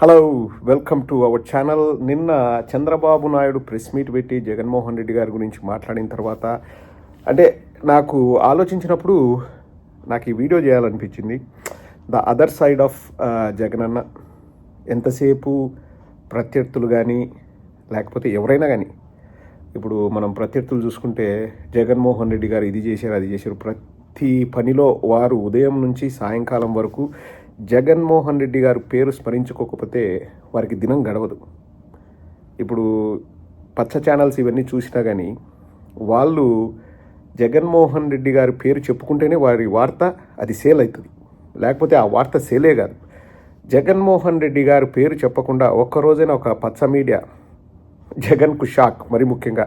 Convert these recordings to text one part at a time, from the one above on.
Hello welcome to our channel నిన్న Chandrababu Naidu press meet పెట్టి జగన్మోహన్ రెడ్డి గారి గురించి మాట్లాడిన తర్వాత అంటే నాకు ఆలోచించినప్పుడు నాకు ఈ వీడియో చేయాలనిపించింది. ద అదర్ సైడ్ ఆఫ్ జగనన్న ఎంతసేపు ప్రత్యర్థులు కానీ లేకపోతే ఎవరైనా కానీ ఇప్పుడు మనం ప్రత్యర్థులు చూసుకుంటే జగన్మోహన్ రెడ్డి గారు ఇది చేశారు అది చేశారు. ప్రతి పనిలో వారు ఉదయం నుంచి సాయంకాలం వరకు జగన్మోహన్ రెడ్డి గారు పేరు స్మరించుకోకపోతే వారికి దినం గడవదు. ఇప్పుడు పచ్చ ఛానల్స్ ఇవన్నీ చూసినా కానీ వాళ్ళు జగన్మోహన్ రెడ్డి గారి పేరు చెప్పుకుంటేనే వారి వార్త అది సేల్ అవుతుంది లేకపోతే ఆ వార్త సేలే కాదు. జగన్మోహన్ రెడ్డి గారి పేరు చెప్పకుండా ఒక్క రోజైనా ఒక పచ్చ మీడియా జగన్కు షాక్ మరి ముఖ్యంగా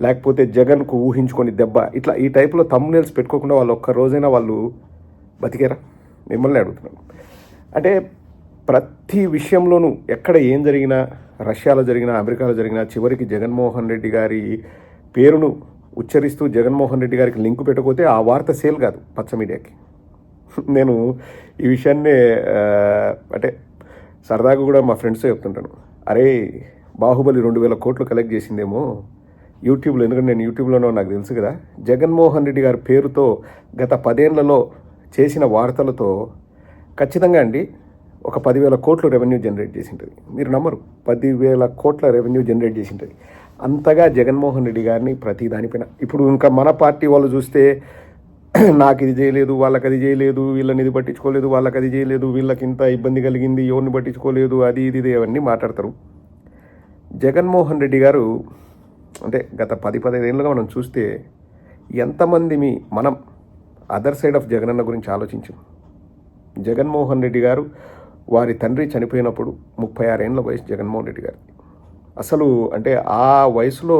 లేకపోతే జగన్కు ఊహించుకొని దెబ్బ ఇట్లా ఈ టైప్లో తమ్మునేల్స్ పెట్టుకోకుండా వాళ్ళు ఒక్క రోజైనా వాళ్ళు బతికారా? మిమ్మల్ని అడుగుతున్నాను. అంటే ప్రతి విషయంలోనూ ఎక్కడ ఏం జరిగినా రష్యాలో జరిగినా అమెరికాలో జరిగినా చివరికి జగన్మోహన్ రెడ్డి గారి పేరును ఉచ్చరిస్తూ జగన్మోహన్ రెడ్డి గారికి లింక్ పెట్టకపోతే ఆ వార్త సేల్ కాదు పచ్చ మీడియాకి. నేను ఈ విషయాన్నే అంటే సరదాగా కూడా మా ఫ్రెండ్స్తో చెప్తుంటాను. అరే బాహుబలి రెండు వేల కోట్లు కలెక్ట్ చేసిందేమో. యూట్యూబ్లో ఎందుకంటే నేను యూట్యూబ్లోనో నాకు తెలుసు కదా జగన్మోహన్ రెడ్డి గారి పేరుతో గత పదేళ్ళలో చేసిన వార్తలతో ఖచ్చితంగా అండి ఒక పదివేల కోట్లు రెవెన్యూ జనరేట్ చేసి ఉంటుంది మీరు నమ్మరు పదివేల కోట్ల రెవెన్యూ జనరేట్ చేసి ఉంటుంది అంతగా జగన్మోహన్ రెడ్డి గారిని ప్రతి దానిపైన ఇప్పుడు ఇంకా మన పార్టీ వాళ్ళు చూస్తే నాకు ఇది చేయలేదు వాళ్ళకి అది చేయలేదు వీళ్ళని ఇది పట్టించుకోలేదు వాళ్ళకి అది చేయలేదు వీళ్ళకి ఇంత ఇబ్బంది కలిగింది ఎవరిని పట్టించుకోలేదు అది ఇది ఇది అవన్నీ మాట్లాడతారు. జగన్మోహన్ రెడ్డి గారు అంటే గత పది పదిహేనులుగా మనం చూస్తే ఎంతమంది మీ మనం అదర్ సైడ్ ఆఫ్ జగనన్న గురించి ఆలోచించాం. జగన్మోహన్ రెడ్డి గారు వారి తండ్రి చనిపోయినప్పుడు ముప్పై ఆరేళ్ళ వయసు జగన్మోహన్ రెడ్డి గారి. అసలు అంటే ఆ వయసులో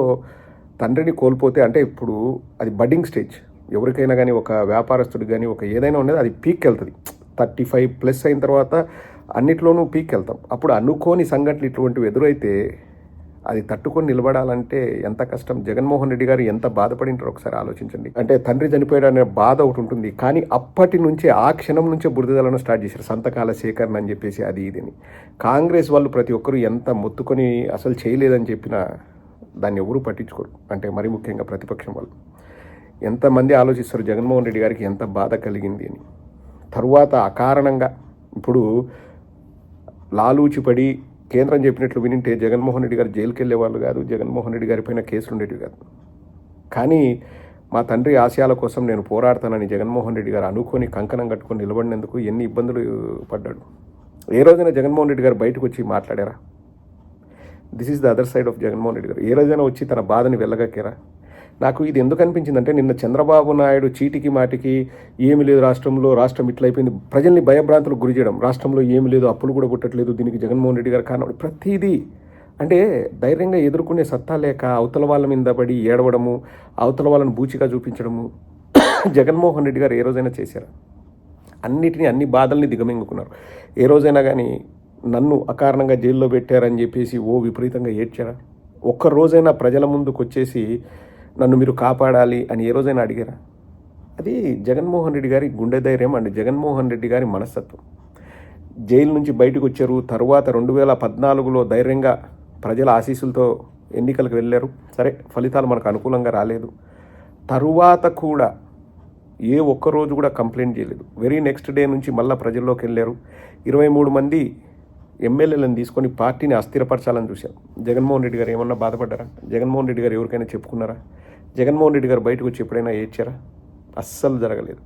తండ్రిని కోల్పోతే అంటే ఇప్పుడు అది బడ్డింగ్ స్టేజ్. ఎవరికైనా కానీ ఒక వ్యాపారస్తుడికి కానీ ఒక ఏదైనా ఉండేది అది పీక్ వెళ్తుంది థర్టీ ఫైవ్ ప్లస్ అయిన తర్వాత అన్నిట్లోనూ పీక్ వెళ్తాం అప్పుడు అనుకోని సంఘటనలు ఇటువంటివి ఎదురైతే అది తట్టుకొని నిలబడాలంటే ఎంత కష్టం? జగన్మోహన్ రెడ్డి గారు ఎంత బాధపడింటారో ఒకసారి ఆలోచించండి. అంటే తండ్రి చనిపోయాడు అనే బాధ ఒకటి ఉంటుంది కానీ అప్పటి నుంచే ఆ క్షణం నుంచే బురదలను స్టార్ట్ చేశారు. సంతకాల సేకరణ అని చెప్పేసి అది ఇదిని. కాంగ్రెస్ వాళ్ళు ప్రతి ఒక్కరూ ఎంత మొత్తుకొని అసలు చేయలేదని చెప్పినా దాన్ని ఎవరూ పట్టించుకోరు. అంటే మరి ముఖ్యంగా ప్రతిపక్షం వాళ్ళు. ఎంతమంది ఆలోచిస్తారు జగన్మోహన్ రెడ్డి గారికి ఎంత బాధ కలిగింది అని. తరువాత అకారణంగా ఇప్పుడు లాలూచిపడి కేంద్రం చెప్పినట్లు వినింటే జగన్మోహన్ రెడ్డి గారు జైలుకి వెళ్ళేవాళ్ళు కాదు జగన్మోహన్ రెడ్డి గారి పైన కేసులు ఉండేవి కాదు. కానీ మా తండ్రి ఆశయాల కోసం నేను పోరాడతానని జగన్మోహన్ రెడ్డి గారు అనుకొని కంకణం కట్టుకొని నిలబడినందుకు ఎన్ని ఇబ్బందులు పడ్డాడు. ఏ రోజైనా జగన్మోహన్ రెడ్డి గారు బయటకు వచ్చి మాట్లాడారా? This is the other side of Jaganmohan Reddy గారు. ఏ రోజైనా వచ్చి తన బాధని వెళ్ళగక్కారా? నాకు ఇది ఎందుకు అనిపించిందంటే నిన్న చంద్రబాబు నాయుడు చీటికి మాటికి ఏమి లేదు రాష్ట్రంలో రాష్ట్రం ఇట్లా అయిపోయింది. ప్రజల్ని భయభ్రాంతులకు గురి చేయడం రాష్ట్రంలో ఏమి లేదు అప్పులు కూడా పుట్టట్లేదు దీనికి జగన్మోహన్ రెడ్డి గారు కారణం ప్రతిదీ. అంటే ధైర్యంగా ఎదుర్కొనే సత్తా లేక అవతల వాళ్ళ మీద పడి ఏడవడము అవతల వాళ్ళని బూచిగా చూపించడము జగన్మోహన్ రెడ్డి గారు ఏ రోజైనా చేశారా? అన్నిటినీ అన్ని బాధల్ని దిగమింగుకున్నారు. ఏ రోజైనా కానీ నన్ను అకారణంగా జైల్లో పెట్టారని చెప్పేసి ఓ విపరీతంగా ఏడ్చారా? ఒక్క రోజైనా ప్రజల ముందుకు వచ్చేసి నన్ను మీరు కాపాడాలి అని ఏ రోజైనా అడిగారా? అది జగన్మోహన్ రెడ్డి గారి గుండె ధైర్యం అండ్. జగన్మోహన్ రెడ్డి గారి మనస్తత్వం. జైలు నుంచి బయటకు వచ్చారు. తరువాత రెండు వేల పద్నాలుగులో ధైర్యంగా ప్రజల ఆశీస్సులతో ఎన్నికలకు వెళ్ళారు. సరే ఫలితాలు మనకు అనుకూలంగా రాలేదు. తరువాత కూడా ఏ ఒక్క రోజు కూడా కంప్లైంట్ చేయలేదు. వెరీ నెక్స్ట్ డే నుంచి మళ్ళీ ప్రజల్లోకి వెళ్ళారు. ఇరవై మూడు మంది ఎమ్మెల్యేలను తీసుకొని పార్టీని అస్థిరపరచాలని చూశారు జగన్మోహన్ రెడ్డి గారు ఏమన్నా బాధపడ్డారా? జగన్మోహన్ రెడ్డి గారు ఎవరికైనా చెప్పుకున్నారా? జగన్మోహన్ రెడ్డి గారు బయటకు వచ్చి ఎప్పుడైనా ఏడ్చారా? అస్సలు జరగలేదు.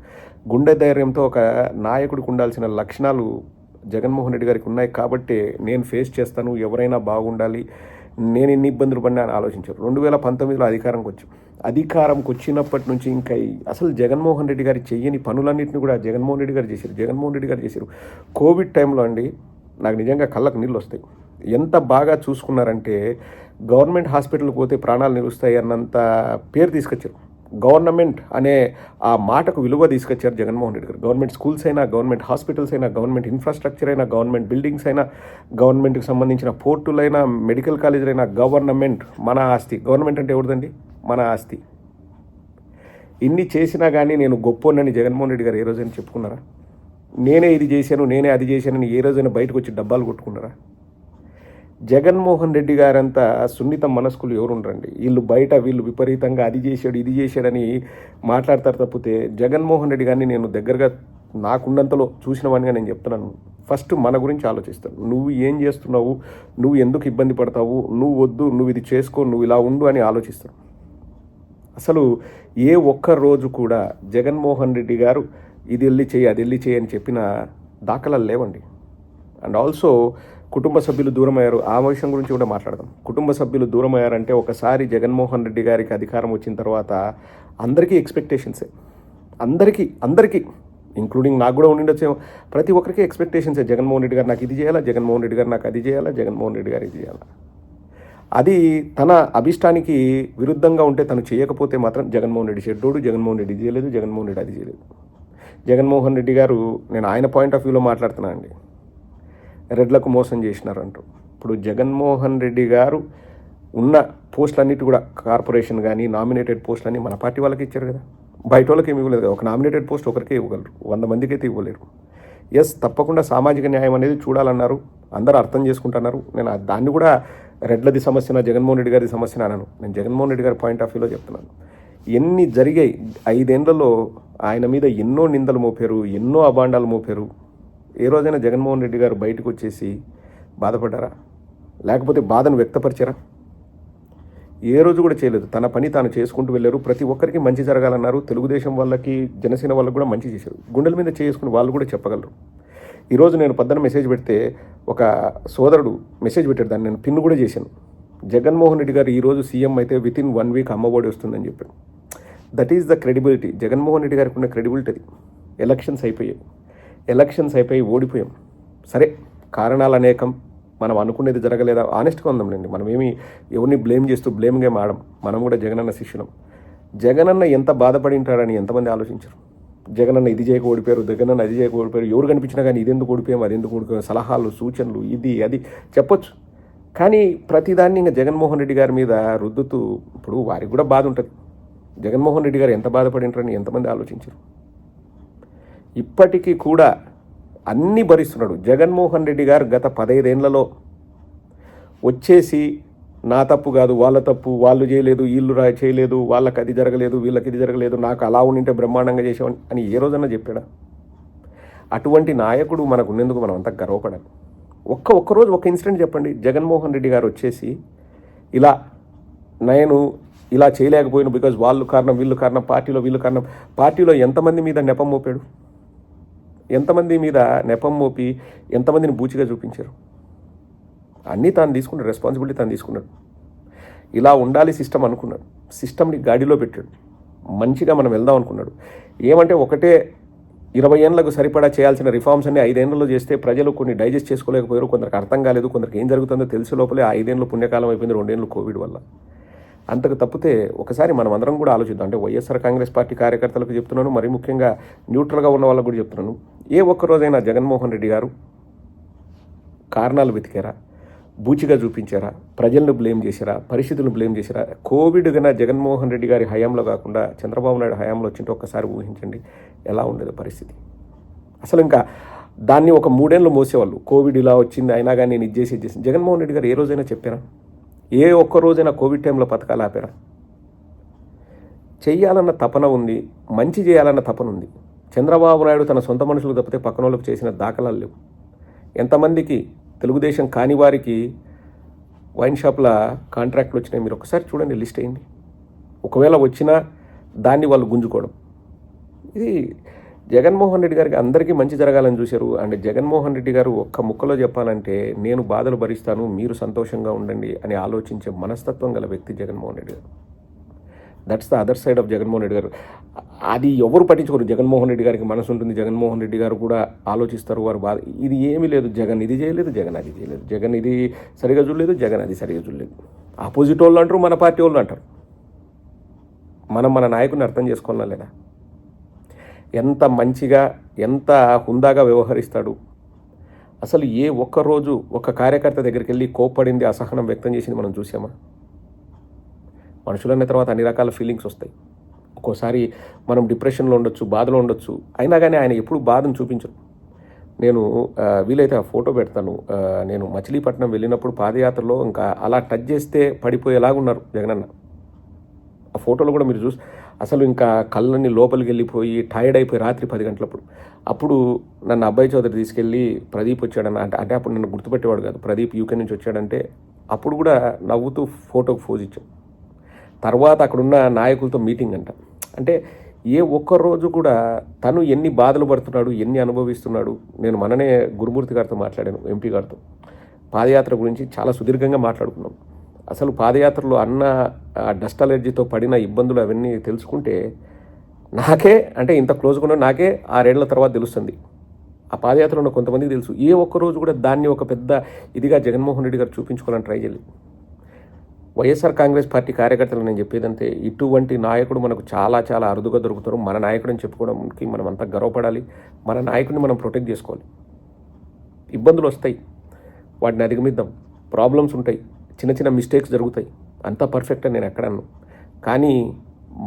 గుండె ధైర్యంతో ఒక నాయకుడికి ఉండాల్సిన లక్షణాలు జగన్మోహన్ రెడ్డి గారికి ఉన్నాయి కాబట్టి నేను ఫేస్ చేస్తాను ఎవరైనా బాగుండాలి నేను ఎన్ని ఇబ్బందులు పడినా అని ఆలోచించారు. రెండు వేల పంతొమ్మిదిలో అధికారంకి వచ్చి. అధికారంకి వచ్చినప్పటి నుంచి ఇంకా అసలు జగన్మోహన్ రెడ్డి గారు చేయని పనులన్నింటినీ కూడా జగన్మోహన్ రెడ్డి గారు చేశారు. జగన్మోహన్ రెడ్డి గారు చేశారు. కోవిడ్ టైంలో అండి నాకు నిజంగా కళ్ళకు నీళ్ళు వస్తాయి. ఎంత బాగా చూసుకున్నారంటే గవర్నమెంట్ హాస్పిటల్కి పోతే ప్రాణాలు నిలుస్తాయి అన్నంత పేరు తీసుకొచ్చారు. గవర్నమెంట్ అనే ఆ మాటకు విలువ తీసుకొచ్చారు జగన్మోహన్ రెడ్డి గారు. గవర్నమెంట్ స్కూల్స్ అయినా గవర్నమెంట్ హాస్పిటల్స్ అయినా గవర్నమెంట్ ఇన్ఫ్రాస్ట్రక్చర్ అయినా గవర్నమెంట్ బిల్డింగ్స్ అయినా గవర్నమెంట్కి సంబంధించిన పోర్టులైనా మెడికల్ కాలేజీలైనా గవర్నమెంట్ మన ఆస్తి. గవర్నమెంట్ అంటే ఎవరిదండి? మన ఆస్తి. ఇన్ని చేసినా కానీ నేను గొప్పనని జగన్మోహన్ రెడ్డి గారు ఏ రోజైనా చెప్పుకున్నారా? నేనే ఇది చేశాను నేనే అది చేశానని ఏ రోజైనా బయటకు వచ్చి డబ్బాలు కొట్టుకున్నారా జగన్మోహన్ రెడ్డి గారంతా సున్నిత మనస్కులు ఎవరు ఉండరండి వీళ్ళు బయట వీళ్ళు విపరీతంగా అది చేశాడు ఇది చేశాడని మాట్లాడతారు తప్పితే జగన్మోహన్ రెడ్డి గారిని నేను దగ్గరగా నాకున్నంతలో చూసిన వాడిగా నేను చెప్తున్నాను. ఫస్ట్ మన గురించి ఆలోచిస్తాను. నువ్వు ఏం చేస్తున్నావు? నువ్వు ఎందుకు ఇబ్బంది పడతావు? నువ్వు వద్దు నువ్వు ఇది చేసుకో నువ్వు ఇలా ఉండు అని ఆలోచిస్తాను. అసలు ఏ ఒక్క రోజు కూడా జగన్మోహన్ రెడ్డి గారు ఇది వెళ్ళి చేయి అది వెళ్ళి చేయి అని చెప్పిన దాఖలాలు లేవండి. అండ్ ఆల్సో కుటుంబ సభ్యులు దూరమయ్యారు. ఆ విషయం గురించి కూడా మాట్లాడదాం. కుటుంబ సభ్యులు దూరమయ్యారంటే ఒకసారి జగన్మోహన్ రెడ్డి గారికి అధికారం వచ్చిన తర్వాత అందరికీ ఎక్స్పెక్టేషన్సే అందరికీ అందరికీ ఇంక్లూడింగ్ నాకు కూడా ఉండిండొచ్చు ప్రతి ఒక్కరికి ఎక్స్పెక్టేషన్సే జగన్మోహన్ రెడ్డి గారు నాకు ఇది చేయాలా? జగన్మోహన్ రెడ్డి గారు నాకు అది చేయాలా? జగన్మోహన్ రెడ్డి గారు ఇది చేయాలా? అది తన అభిష్టానికి విరుద్ధంగా ఉంటే తను చేయకపోతే మాత్రం జగన్మోహన్ రెడ్డి చెడ్డోడు జగన్మోహన్ రెడ్డి ఇది చేయలేదు జగన్మోహన్ రెడ్డి అది చేయలేదు. జగన్మోహన్ రెడ్డి గారు నేను ఆయన పాయింట్ ఆఫ్ వ్యూలో మాట్లాడుతున్నాను అండి. రెడ్లకు మోసం చేసినారంటూ. ఇప్పుడు జగన్మోహన్ రెడ్డి గారు ఉన్న పోస్టులన్నిటి కూడా కార్పొరేషన్ కానీ నామినేటెడ్ పోస్టులన్నీ మన పార్టీ వాళ్ళకి ఇచ్చారు కదా. బయట వాళ్ళకి ఏమి ఇవ్వలేదు ఒక నామినేటెడ్ పోస్ట్ ఒకరికే ఇవ్వగలరు. వంద మందికి అయితే ఇవ్వలేరు. ఎస్ తప్పకుండా సామాజిక న్యాయం అనేది చూడాలన్నారు. అందరూ అర్థం చేసుకుంటున్నారు. నేను దాన్ని కూడా రెడ్లది సమస్యన జగన్మోహన్ రెడ్డి గారి సమస్యన అనను. నేను జగన్మోహన్ రెడ్డి గారి పాయింట్ ఆఫ్ వ్యూలో చెప్తున్నాను. ఎన్ని జరిగాయి? ఐదేళ్ళలో ఆయన మీద ఎన్నో నిందలు మోపారు ఎన్నో అభాండాలు మోపారు. ఏ రోజైనా జగన్మోహన్ రెడ్డి గారు బయటకు వచ్చేసి బాధపడ్డారా? లేకపోతే బాధను వ్యక్తపరిచారా? ఏ రోజు కూడా చేయలేదు. తన పని తాను చేసుకుంటూ వెళ్ళారు. ప్రతి ఒక్కరికి మంచి జరగాలన్నారు. తెలుగుదేశం వాళ్ళకి జనసేన వాళ్ళకి కూడా మంచి చేశారు. గుండెల మీద చేసుకుని వాళ్ళు కూడా చెప్పగలరు. ఈరోజు నేను పొద్దున మెసేజ్ పెడితే ఒక సోదరుడు మెసేజ్ పెట్టాడు. దాన్ని నేను పిన్ కూడా చేశాను. జగన్మోహన్ రెడ్డి గారు ఈరోజు సీఎం అయితే వితిన్ వన్ వీక్ అమ్మఒడి వస్తుందని చెప్పాడు. That is the credibility Jaganmohan Reddy గారికి ఉన్న క్రెడిబిలిటీ అది. ఎలక్షన్స్ అయిపోయాయి. ఎలక్షన్స్ అయిపోయి ఓడిపోయాం. సరే కారణాలు అనేకం. మనం అనుకునేది జరగలేదా? ఆనెస్ట్గా ఉందాంలేండి. మనం ఏమి ఎవరిని బ్లేమ్ చేస్తూ బ్లేమ్ గేమ్ ఆడం. మనం కూడా జగనన్న శిష్యులం. జగనన్న ఎంత బాధపడి ఉంటాడని ఎంతమంది ఆలోచించరు? జగనన్న ఇది చేయక ఓడిపోయారు జగనన్న అది చేయక ఓడిపోయారు. ఎవరు కనిపించినా కానీ ఇది ఎందుకు ఓడిపోయాం అది ఎందుకు ఓడిపోయాం? సలహాలు సూచనలు ఇది అది చెప్పొచ్చు. కానీ ప్రతిదాన్ని ఇంకా జగన్మోహన్ రెడ్డి గారి మీద రుద్దుతూ ఇప్పుడు వారికి కూడా బాధ ఉంటుంది. జగన్మోహన్ రెడ్డి గారు ఎంత బాధపడింటారని ఎంతమంది ఆలోచించరు? ఇప్పటికీ కూడా అన్ని భరిస్తున్నాడు. జగన్మోహన్ రెడ్డి గారు గత పదైదేళ్ళలో వచ్చేసి నా తప్పు కాదు వాళ్ళ తప్పు వాళ్ళు చేయలేదు వీళ్ళు రా చేయలేదు వాళ్ళకి అది జరగలేదు వీళ్ళకి ఇది జరగలేదు నాకు అలా ఉండింటే బ్రహ్మాండంగా చేసామని అని ఏ రోజన్నా చెప్పాడా? అటువంటి నాయకుడు మనకు ఉన్నందుకు మనం అంతా గర్వపడాలి. ఒక్క ఒక్కరోజు ఒక ఇన్సిడెంట్ చెప్పండి. జగన్మోహన్ రెడ్డి గారు వచ్చేసి ఇలా నేను ఇలా చేయలేకపోయాను బికాజ్ వాళ్ళు కారణం వీళ్ళు కారణం పార్టీలో వీళ్ళు కారణం. పార్టీలో ఎంతమంది మీద నెపం మోపాడు? ఎంతమంది మీద నెపం మోపి ఎంతమందిని బూచిగా చూపించారు? అన్నీ తాను తీసుకున్నాడు రెస్పాన్సిబిలిటీ తాను తీసుకున్నాడు. ఇలా ఉండాలి సిస్టమ్ అనుకున్నాడు. సిస్టమ్ని గాడిలో పెట్టాడు. మంచిగా మనం వెళ్దాం అనుకున్నాడు. ఏమంటే ఒకటే ఇరవై ఏళ్ళకు సరిపడా చేయాల్సిన రిఫార్మ్స్ అన్ని ఐదేళ్ళలో చేస్తే ప్రజలు కొన్ని డైజెస్ట్ చేసుకోలేకపోయారు కొందరికి అర్థం కాలేదు కొందరికి ఏం జరుగుతుందో తెలిసే లోపలే ఐదేళ్ళు పుణ్యకాలం అయిపోయింది రెండేళ్ళు కోవిడ్ వల్ల. అంతకు తప్పితే ఒకసారి మనం అందరం కూడా ఆలోచిద్దాం. అంటే వైఎస్ఆర్ కాంగ్రెస్ పార్టీ కార్యకర్తలకు చెప్తున్నాను మరి ముఖ్యంగా న్యూట్రల్గా ఉన్న వాళ్ళకు కూడా చెప్తున్నాను. ఏ ఒక్కరోజైనా జగన్మోహన్ రెడ్డి గారు కారణాలు వెతికారా? బూచిగా చూపించారా? ప్రజలను బ్లేమ్ చేశారా? పరిస్థితులను బ్లేమ్ చేశారా? కోవిడ్ కన్నా జగన్మోహన్ రెడ్డి గారి హయాంలో కాకుండా చంద్రబాబు నాయుడు హయాంలో వచ్చింటే ఒక్కసారి ఊహించండి ఎలా ఉండేది పరిస్థితి? అసలు ఇంకా దాన్ని ఒక మూడేళ్ళు మోసేవాళ్ళు. కోవిడ్ ఇలా వచ్చింది అయినా కానీ నేను ఇది చేసి ఇది చేసి. జగన్మోహన్ రెడ్డి గారు ఏ రోజైనా చెప్పారా? ఏ ఒక్క రోజైనా కోవిడ్ టైంలో పథకాలు ఆపారా. చెయ్యాలన్న తపన ఉంది మంచి చేయాలన్న తపన ఉంది. చంద్రబాబు నాయుడు తన సొంత మనుషులు తప్పితే పక్కన వాళ్ళకి చేసిన దాఖలాలు లేవు. ఎంతమందికి తెలుగుదేశం కాని వారికి వైన్ షాప్ల కాంట్రాక్ట్లు వచ్చినాయి మీరు ఒకసారి చూడండి లిస్ట్ అయింది ఒకవేళ వచ్చినా దాన్ని వాళ్ళు గుంజుకోవడం. ఇది జగన్మోహన్ రెడ్డి గారికి అందరికీ మంచి జరగాలని చూశారు. అండ్ జగన్మోహన్ రెడ్డి గారు ఒక్క ముక్కలో చెప్పాలంటే నేను బాధలు భరిస్తాను మీరు సంతోషంగా ఉండండి అని ఆలోచించే మనస్తత్వం గల వ్యక్తి Jaganmohan Reddy garu. That's the other side of Jaganmohan Reddy garu. అది ఎవరు పట్టించుకోరు. జగన్మోహన్ రెడ్డి గారికి మనసు ఉంటుంది. జగన్మోహన్ రెడ్డి గారు కూడా ఆలోచిస్తారు. వారు బాధ ఇది ఏమీ లేదు. జగన్ ఇది చేయలేదు. జగన్ అది చేయలేదు. జగన్ ఇది సరిగా చూడలేదు. జగన్ అది సరిగా చూడలేదు. ఆపోజిట్ వాళ్ళు అంటారు. మన పార్టీ వాళ్ళు అంటారు. మనం మన నాయకుని అర్థం చేసుకోవాలా లేదా? ఎంత మంచిగా ఎంత హుందాగా వ్యవహరిస్తాడు. అసలు ఏ ఒక్క రోజు ఒక కార్యకర్త దగ్గరికి వెళ్ళి కోప్పడింది అసహనం వ్యక్తం చేసింది మనం చూసామా మనుషులన్న తర్వాత అన్ని రకాల ఫీలింగ్స్ వస్తాయి. ఒక్కోసారి మనం డిప్రెషన్లో ఉండొచ్చు బాధలో ఉండొచ్చు అయినా కానీ ఆయన ఎప్పుడు బాధను చూపించరు. నేను వీలైతే ఆ ఫోటో పెడతాను. నేను మచిలీపట్నం వెళ్ళినప్పుడు పాదయాత్రలో ఇంకా అలా టచ్ చేస్తే పడిపోయేలాగా ఉన్నారు జగనన్న. ఆ ఫోటోలో కూడా మీరు చూసి అసలు ఇంకా కళ్ళని లోపలికి వెళ్ళిపోయి టైర్డ్ అయిపోయి రాత్రి పది గంటలప్పుడు. అప్పుడు నన్ను అబ్బాయి చౌదరి తీసుకెళ్ళి ప్రదీప్ వచ్చాడని అంటే అంటే అప్పుడు నన్ను గుర్తుపెట్టేవాడు కాదు. ప్రదీప్ యూకే నుంచి వచ్చాడంటే అప్పుడు కూడా నవ్వుతూ ఫోటోకి ఫోజ్ ఇచ్చాం. తర్వాత అక్కడున్న నాయకులతో మీటింగ్ అంట. అంటే ఏ ఒక్క రోజు కూడా తను ఎన్ని బాధలు పడుతున్నాడు ఎన్ని అనుభవిస్తున్నాడు నేను మననే గురుమూర్తి గారితో మాట్లాడాను ఎంపీ గారితో. పాదయాత్ర గురించి చాలా సుదీర్ఘంగా మాట్లాడుకున్నాం. అసలు పాదయాత్రలో అన్న ఆ డస్ట్ అలర్జీతో పడిన ఇబ్బందులు అవన్నీ తెలుసుకుంటే నాకే అంటే ఇంత క్లోజ్గా ఉన్న నాకే ఆరేళ్ళ తర్వాత తెలుస్తుంది. ఆ పాదయాత్రలో ఉన్న కొంతమందికి తెలుసు. ఏ ఒక్క రోజు కూడా దాన్ని ఒక పెద్ద ఇదిగా జగన్మోహన్ రెడ్డి గారు చూపించుకోవాలని ట్రై చేయలేదు. వైఎస్ఆర్ కాంగ్రెస్ పార్టీ కార్యకర్తలు నేను చెప్పేదంటే ఇటువంటి నాయకుడు మనకు చాలా చాలా అరుదుగా దొరుకుతారు. మన నాయకుడిని చెప్పుకోవడానికి మనం అంత గర్వపడాలి. మన నాయకుడిని మనం ప్రొటెక్ట్ చేసుకోవాలి. ఇబ్బందులు వస్తాయి. వాటిని అధిగమిద్దాం. ప్రాబ్లమ్స్ ఉంటాయి. చిన్న చిన్న మిస్టేక్స్ జరుగుతాయి. అంతా పర్ఫెక్ట్ అని నేను ఎక్కడను కానీ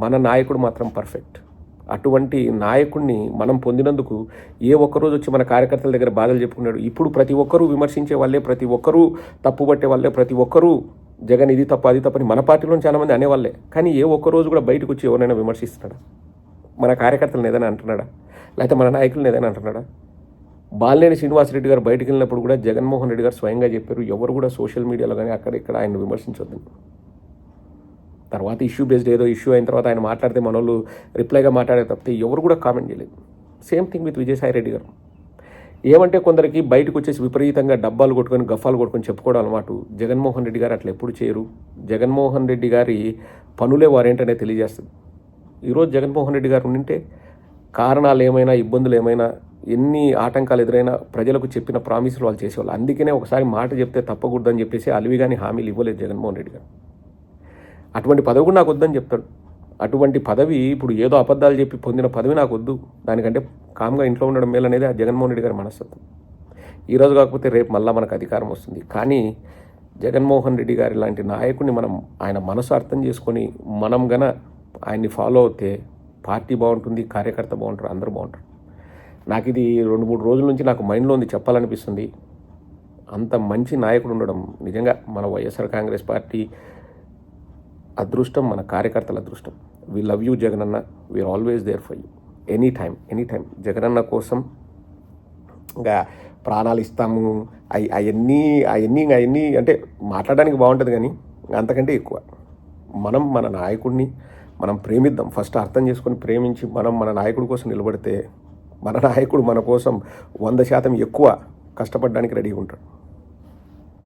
మన నాయకుడు మాత్రం పర్ఫెక్ట్ అటువంటి నాయకుడిని మనం పొందినందుకు ఏ ఒక్కరోజు వచ్చి మన కార్యకర్తల దగ్గర బాధలు చెప్పుకున్నాడు. ఇప్పుడు ప్రతి ఒక్కరూ విమర్శించే వాళ్ళే ప్రతి ఒక్కరూ తప్పు పట్టే వాళ్ళే ప్రతి ఒక్కరూ జగన్ ఇది తప్పు అది తప్పని మన పార్టీలో చాలామంది అనేవాళ్ళే. కానీ ఏ ఒక్క రోజు కూడా బయటకు వచ్చి ఎవరైనా విమర్శిస్తున్నాడా? మన కార్యకర్తలను ఏదైనా అంటున్నాడా? లేకపోతే మన నాయకులను ఏదైనా అంటున్నాడా? బాలినేని శ్రీనివాసరెడ్డి గారు బయటకు వెళ్ళినప్పుడు కూడా జగన్మోహన్ రెడ్డి గారు స్వయంగా చెప్పారు ఎవరు కూడా సోషల్ మీడియాలో కానీ అక్కడ ఇక్కడ ఆయన విమర్శించొద్దు తర్వాత ఇష్యూ బేస్డ్ ఏదో ఇష్యూ అయిన తర్వాత ఆయన మాట్లాడితే మన వాళ్ళు రిప్లైగా మాట్లాడే తప్పితే ఎవరు కూడా కామెంట్ చేయలేదు. Same thing with Vijayasai Reddy garu. ఏమంటే కొందరికి బయటకు వచ్చేసి విపరీతంగా డబ్బాలు కొట్టుకొని గఫాలు కొట్టుకొని చెప్పుకోవడం అలవాటు. జగన్మోహన్ రెడ్డి గారు అట్లా ఎప్పుడు చేయరు. జగన్మోహన్ రెడ్డి గారి పనులే వారేంటనే తెలియజేస్తుంది. ఈరోజు జగన్మోహన్ రెడ్డి గారు ఉండింటే కారణాలు ఏమైనా ఇబ్బందులు ఏమైనా ఎన్ని ఆటంకాలు ఎదురైనా ప్రజలకు చెప్పిన ప్రామిసులు వాళ్ళు చేసేవాళ్ళు. అందుకనే ఒకసారి మాట చెప్తే తప్పకూడదని చెప్పేసి అలివిగాని హామీలు ఇవ్వలేదు జగన్మోహన్ రెడ్డి గారు. అటువంటి పదవి కూడా నాకు వద్దని చెప్తాడు. అటువంటి పదవి ఇప్పుడు ఏదో అబద్ధాలు చెప్పి పొందిన పదవి నాకు వద్దు. దానికంటే కామ్గా ఇంట్లో ఉండడం మేలు అనేది ఆ జగన్మోహన్ రెడ్డి గారి మనస్తత్వం. ఈరోజు కాకపోతే రేపు మళ్ళీ మనకు అధికారం వస్తుంది. కానీ జగన్మోహన్ రెడ్డి గారి లాంటి నాయకుడిని మనం ఆయన మనసు అర్థం చేసుకొని మనం గన ఆయన్ని ఫాలో అవుతే పార్టీ బాగుంటుంది కార్యకర్త బాగుంటారు అందరూ బాగుంటారు. నాకు ఇది రెండు మూడు రోజుల నుంచి నాకు మైండ్లో ఉంది చెప్పాలనిపిస్తుంది. అంత మంచి నాయకుడు ఉండడం నిజంగా మన వైఎస్ఆర్ కాంగ్రెస్ పార్టీ అదృష్టం మన కార్యకర్తల అదృష్టం. We love you Jaganna. We are always there for you any time any time Jaganna కోసం ఇంకా ప్రాణాలు ఇస్తాము. అవి అవన్నీ అవన్నీ అవన్నీ అంటే మాట్లాడడానికి బాగుంటుంది కానీ అంతకంటే ఎక్కువ. మనం మన నాయకుడిని మనం ప్రేమిద్దాం. ఫస్ట్ అర్థం చేసుకొని ప్రేమించి మనం మన నాయకుడి కోసం నిలబడితే మన నాయకుడు మన కోసం వంద శాతం ఎక్కువ కష్టపడడానికి రెడీగా ఉంటాడు.